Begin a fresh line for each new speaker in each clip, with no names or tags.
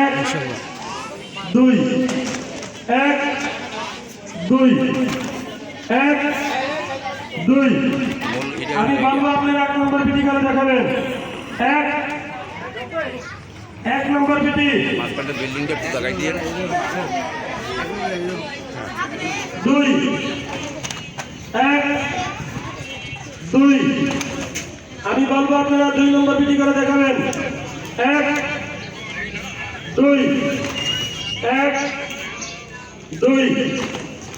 এক দুই এক দুই এক দুই আমি বলব আপনার এক নম্বর পিটি করে দেখাবেন এক এক নম্বর পিটি দুই, এক, দুই, আমি বলব আপনারা দুই নম্বর পিটি করে দেখাবেন। এক দুই এক দুই।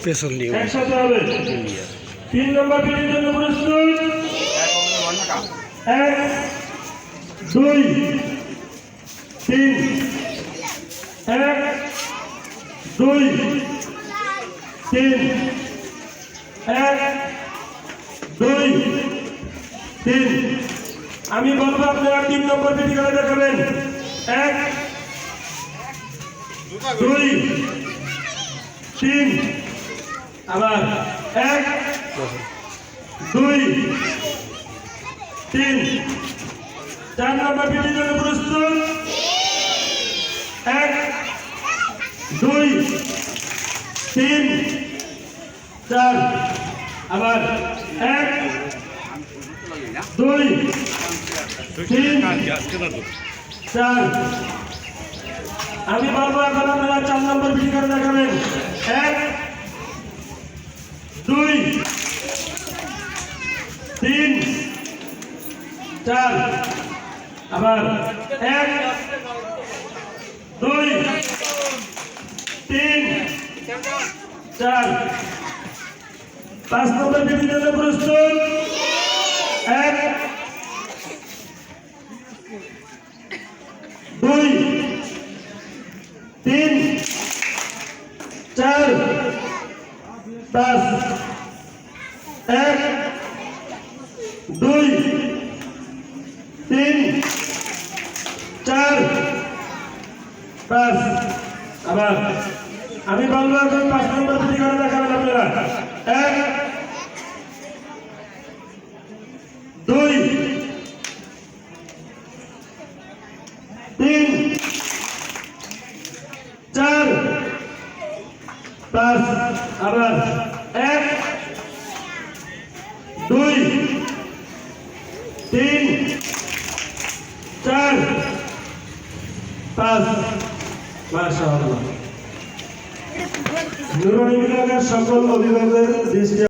পেছন দিয়ে
একসাথে হবে। তিন নম্বর পিটির জন্য প্রস্তুত এক দুই তিন। এক দুই তিন। এক দুই তিন। আমি বলব আপনারা তিন নম্বর পিটি করে দেখাবেন। এক দুই, তিন, আবার এক, দুই, তিন। চার নম্বর পিটির জন্য প্রস্তুত। এক, দুই, তিন, চার, আবার এক, দুই, তিন, চার আমি বলব এখন আপনারা চার নম্বর পিটি করে দেখাবেন। এক, দুই, তিন, চার। আবার এক, দুই, তিন, চার। পাঁচ নম্বর পিটি জন্য প্রস্তুত। এক, দুই তিন চার পাঁচ এক দুই তিন চার পাঁচ। আবার আমি বাংলা পাঁচ নম্বর করে দেখাবেন আপনারা এক দুই তিন চার পাঁচ আবার এক দুই তিন চার পাঁচ। মাশাআল্লাহ। নুরুল ইলাকার সকল অভিভাবকের দৃষ্টি